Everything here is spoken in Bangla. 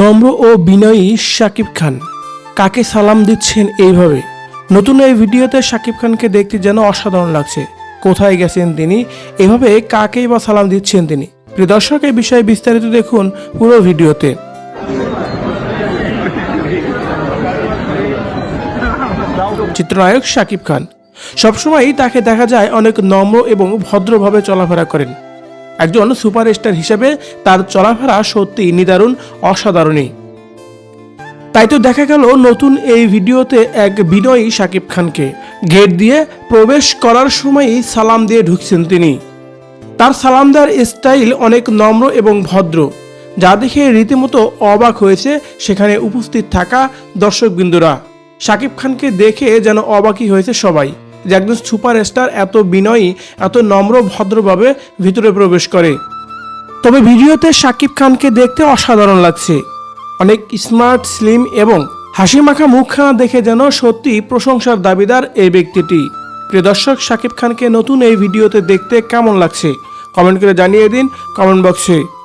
নম্র ও বিনয়ী শাকিব খান। কাকে সালাম দিচ্ছেন এইভাবে? নতুন এই ভিডিওতে শাকিব খানকে দেখতে যেন অসাধারণ লাগছে। কোথায় গেছেন তিনি? এভাবে কাকেই বা সালাম দিচ্ছেন তিনি? প্রিয় দর্শক, এই বিষয়ে বিস্তারিত দেখুন পুরো ভিডিওতে। চিত্রনায়ক শাকিব খান। সবসময়ই তাকে দেখা যায় অনেক নম্র এবং ভদ্রভাবে চলাফেরা করেন। একজন সুপারস্টার হিসেবে তার চলাফেরা সত্যি নিদারুণ অসাধারণই। তাই তো দেখা গেল নতুন এই ভিডিওতে এক বিনয়ী শাকিব খানকে। গেট দিয়ে প্রবেশ করার সময়ই সালাম দিয়ে ঢুকছেন তিনি। তার সালাম দেওয়ার স্টাইল অনেক নম্র এবং ভদ্র, যা দেখে রীতিমতো অবাক হয়েছে সেখানে উপস্থিত থাকা দর্শকবৃন্দুরা। সাকিব খানকে দেখে যেন অবাকই হয়েছে সবাই। যে একজন সুপারস্টার এত বিনয়ী, এত নম্র, ভদ্রভাবে ভিতরে প্রবেশ করে। তবে ভিডিওতে শাকিব খানকে দেখতে অসাধারণ লাগছে। অনেক স্মার্ট, স্লিম এবং হাসি মাখা মুখখানা দেখে যেন সত্যি প্রশংসার দাবিদার এই ব্যক্তিটি। প্রিয় দর্শক শাকিব খানকে নতুন এই ভিডিওতে দেখতে কেমন লাগছে? কমেন্ট করে জানিয়ে দিন কমেন্ট বক্সে।